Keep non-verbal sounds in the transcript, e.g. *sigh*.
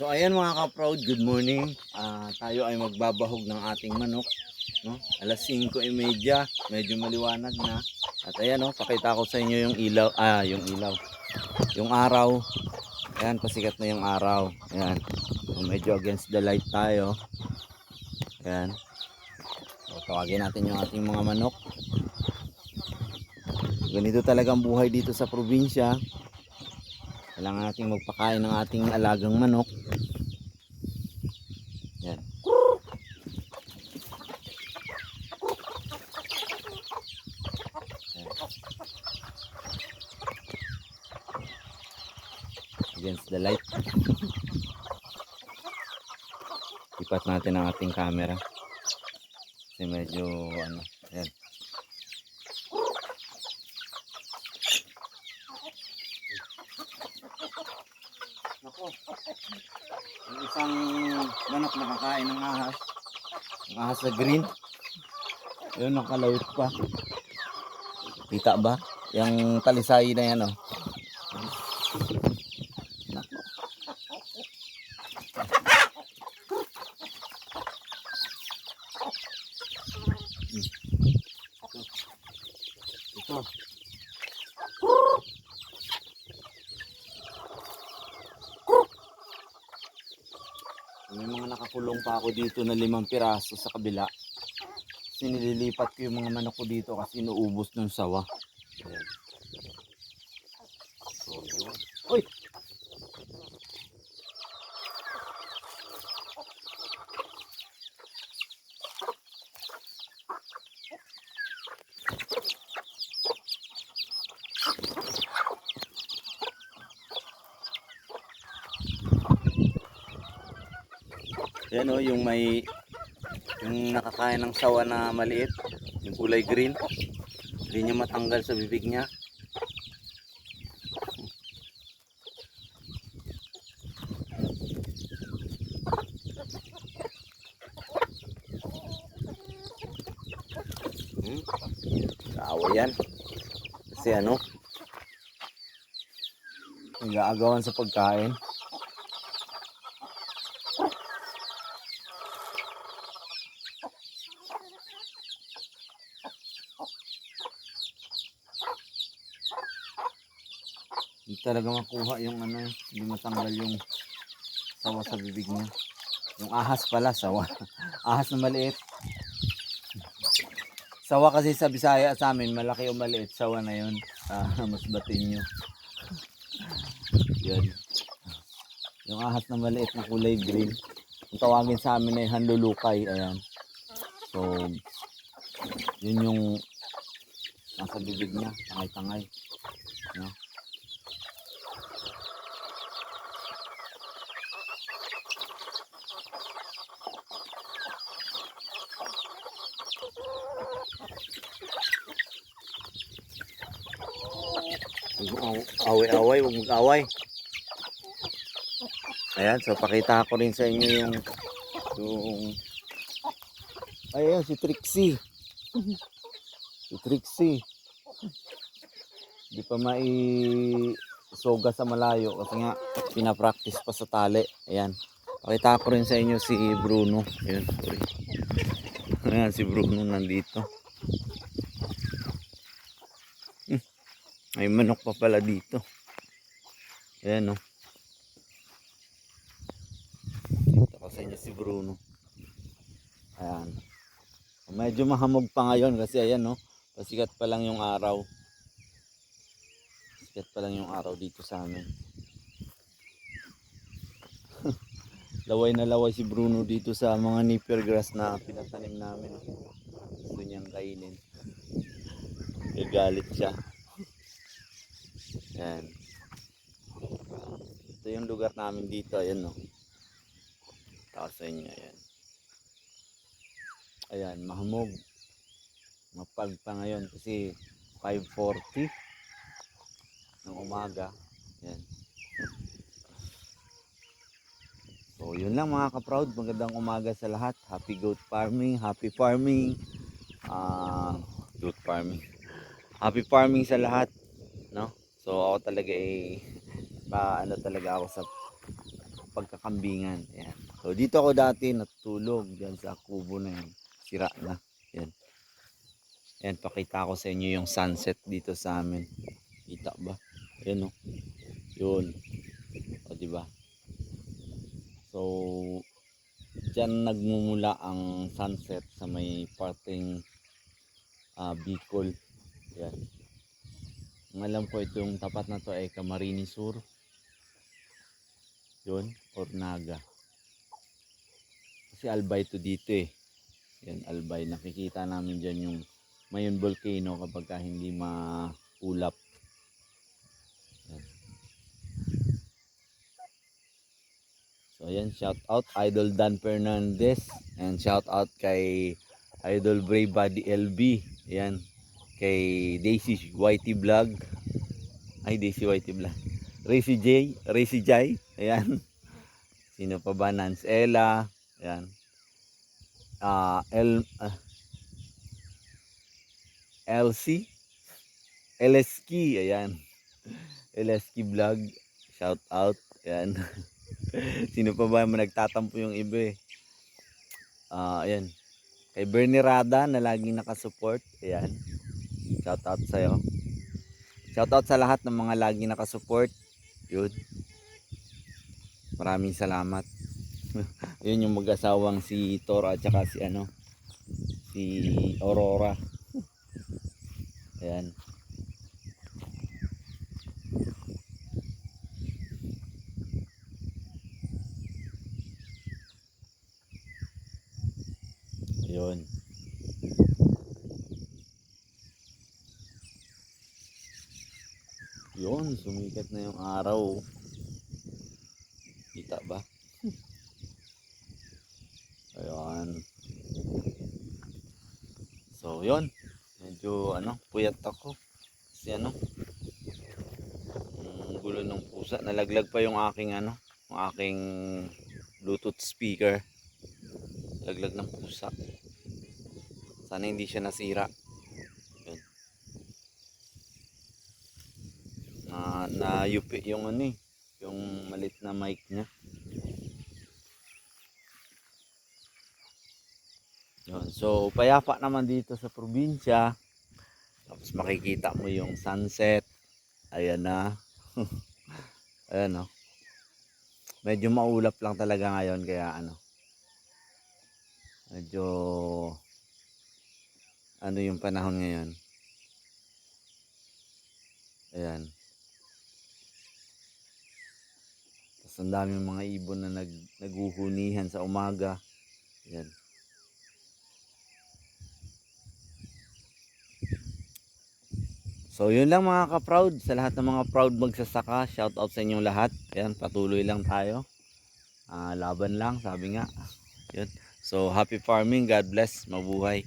So ayan mga ka-proud, good morning. Ah, tayo ay magbabahog ng ating manok. No? Alas 5.30, medyo maliwanag na. At ayan oh, pakita ko sa inyo yung ilaw, ah, yung ilaw. Yung araw. Ayan, pasikat na yung araw. Ayan. So, medyo against the light tayo. Ayan. So, tawagin natin yung ating mga manok. Ganito talaga ang buhay dito sa probinsya. Kailangan nating magpakain ng ating alagang manok. Yan. Against the light. Ipat natin ang ating camera. Kasi medyo ano, yan. Manok nakakain ng ahas. Ang ahas na green. Yun, nakalawit pa. Kita ba? Yung talisay na yan, oh. Ito. Ito. May mga nakakulong pa ako dito na limang piraso sa kabila. Kasi nililipat ko yung mga manok ko dito kasi inuubos ng sawa. Ayan. So, yun. Uy! Yan o, yung may yung nakakain ng sawa na maliit, yung kulay green. Hindi niya matanggal sa bibig niya. Hmm? Kaaway yan. Kasi ano, nag-aagawan sa pagkain. Hindi talaga makuha yung ano, hindi matanggal yung sawa sa bibig niya. Yung ahas pala, sawa. *laughs* ahas na maliit. Sawa kasi sa Bisaya sa amin, malaki o maliit, sawa na yun. Ah, *laughs* mas batin nyo. Yun. Yung ahas na maliit na kulay green. Ang tawagin sa amin ay hanlulukay. Ayan. So, yun yung nasa bibig niya, tangay-tangay. No? Away-away, huwag mag-away. Ayan, so pakita ko rin sa inyo yung yung Ayun, si Trixie. Si Trixie. Di pa mai soga sa malayo kasi nga pinapractice pa sa tali. Ayan. Pakita ko rin sa inyo si Bruno. Ayan, sorry. Ayan, si Bruno nandito. May manok pa pala dito. Ayan, no. Pakita ko sa inyo si Bruno. Ayan. Medyo mahamog pa ngayon kasi ayan no, pasikat pa lang yung araw. Sikat pa lang yung araw dito sa amin. *laughs* laway na laway si Bruno dito sa mga nipper grass na pinatanim namin. Gusto niyang kainin. Gagalit siya. Ayan. Ito yung lugar namin dito. Ayan no. Tapos sa inyo. Ayan. Ayan, mahamog. Mapag pa ngayon kasi 5.40 ng umaga. Ayan. So, yun lang mga ka-proud. Magandang umaga sa lahat. Happy goat farming, happy farming. Ah, goat farming. Happy farming sa lahat, no? So, ako talaga eh, ba, ano talaga ako sa pagkakambingan. Ayan. So dito ako dati natulog diyan sa kubo na yan. Sira na. Yan. Ayan, pakita ko sa inyo yung sunset dito sa amin. Kita ba? Ayan o. Yun. O, di ba? So, Diyan nagmumula ang sunset sa may parting ah, Bicol. Yan. Ang alam ko itong tapat na to ay Camarines Sur. Yun, or Naga. Kasi Albay to dito eh. Yan, Albay. Nakikita namin dyan yung Mayon Volcano kapag ka hindi maulap. Yan. So ayan, shout out Idol Dan Fernandez and shout out kay Idol Brave Body LB. Ayan. Kay Daisy Whitey Vlog. Ay, Daisy Whitey Vlog. Racy J, Racy J. Ayan. Sino pa ba? Nance Ella. Ayan. Ah, L ah, LC LSK, ayan. LSK Vlog. Shout out. Ayan. *laughs* Sino pa ba yung nagtatampo yung iba eh. Ah, ayan. Kay Bernie Rada na laging nakasupport. Ayan. Shout out sa'yo. Shout out sa lahat ng mga laging nakasupport. Yun. Maraming salamat. *laughs* Yun yung mag-asawang si Tora at saka si ano si Aurora. Ayan. Yun. Yun, sumikat na yung araw. Kita ba? *laughs* Ayan. So, yun. Medyo, ano, puyat ako. Kasi, ano, yung gulo ng pusa. Nalaglag pa yung aking, ano, yung aking Bluetooth speaker. Laglag ng pusa. Sana hindi siya nasira. Yun. Na, yupi yung ano eh. Yung malit na mic niya. Yun. So, payapa naman dito sa probinsya. Tapos makikita mo yung sunset. Ayan na. *laughs* Ayan no. Medyo maulap lang talaga ngayon kaya ano. Medyo ano yung panahon ngayon. Ayan. Tapos ang daming mga ibon na nag, naguhunihan sa umaga. Ayan. So yun lang mga ka-proud sa lahat ng mga proud magsasaka. Shout out sa inyong lahat. Ayan, patuloy lang tayo. Ah, laban lang, sabi nga. Yun. So happy farming. God bless. Mabuhay.